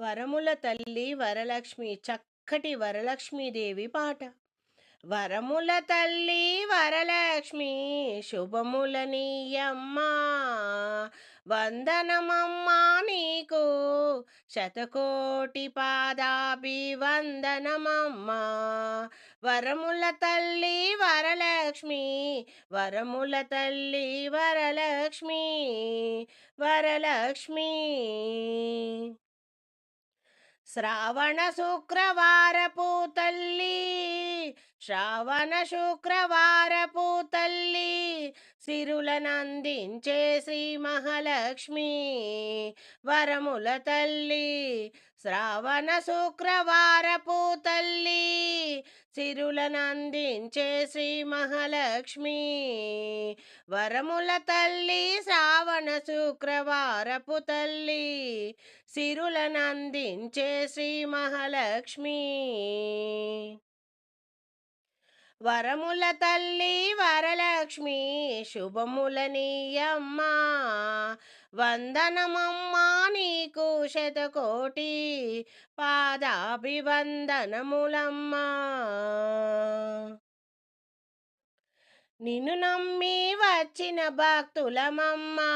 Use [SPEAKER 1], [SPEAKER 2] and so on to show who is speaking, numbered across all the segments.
[SPEAKER 1] వరముల తల్లి వరలక్ష్మి చక్కటి వరలక్ష్మీదేవి పాట. వరముల తల్లి వరలక్ష్మి శుభములనీయమ్మా వందనమమ్మా నీకు శతకోటి పాదాభివందనమమ్మా. వరముల తల్లి వరలక్ష్మి వరముల తల్లి వరలక్ష్మి వరలక్ష్మి. శ్రావణ శుక్రవార పూతల్లి శ్రావణ శుక్రవారపు తల్లి సిరులనందించే శ్రీ మహాలక్ష్మి వరముల తల్లి శ్రావణ శుక్రవారపు తల్లి సిరులనందించే శ్రీ మహాలక్ష్మి. వరముల తల్లి శ్రావణ శుక్రవారపు తల్లి సిరులనందించే శ్రీ మహాలక్ష్మి. వరముల తల్లి వరల లక్ష్మీ శుభములనీయమ్మా వందనమమ్మా నీకు శతకోటి పాదాభివందనములమ్మా. నిన్ను నమ్మి వచ్చిన భక్తులమమ్మా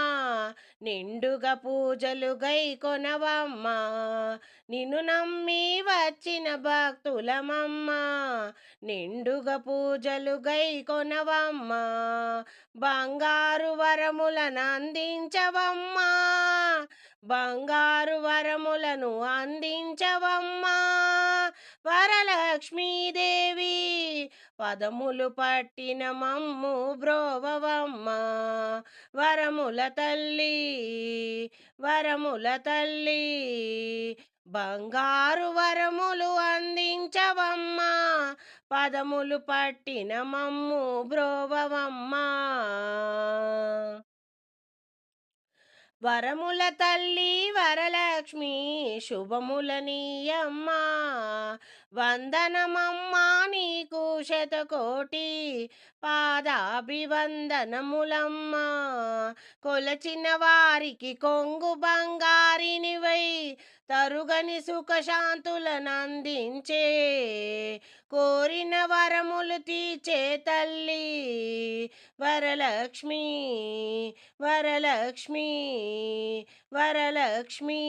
[SPEAKER 1] నిండుగా పూజలు గై కొనవమ్మా. నిన్ను నమ్మి వచ్చిన భక్తులమమ్మా నిండుగా పూజలు గై కొనవమ్మా. బంగారు వరములను అందించవమ్మా బంగారు వరములను అందించవమ్మా. వరలక్ష్మీదేవి పదములు పట్టిన మమ్ము బ్రోవవమ్మ. వరముల తల్లి వరముల తల్లి బంగారు వరములు అందించవమ్మా. పదములు పట్టిన మమ్ము బ్రోవవమ్మా. వరముల తల్లి వరలక్ష్మి శుభములనీయమ్మా వందనమమ్మా నీకు శతకోటి. పాదాభివందనములమ్మా. కొలచిన వారికి కొంగు బంగారినివై తరుగని సుఖశాంతులనందించే. కోరిన వరములు తీచే తల్లి వరలక్ష్మి వరలక్ష్మి వరలక్ష్మి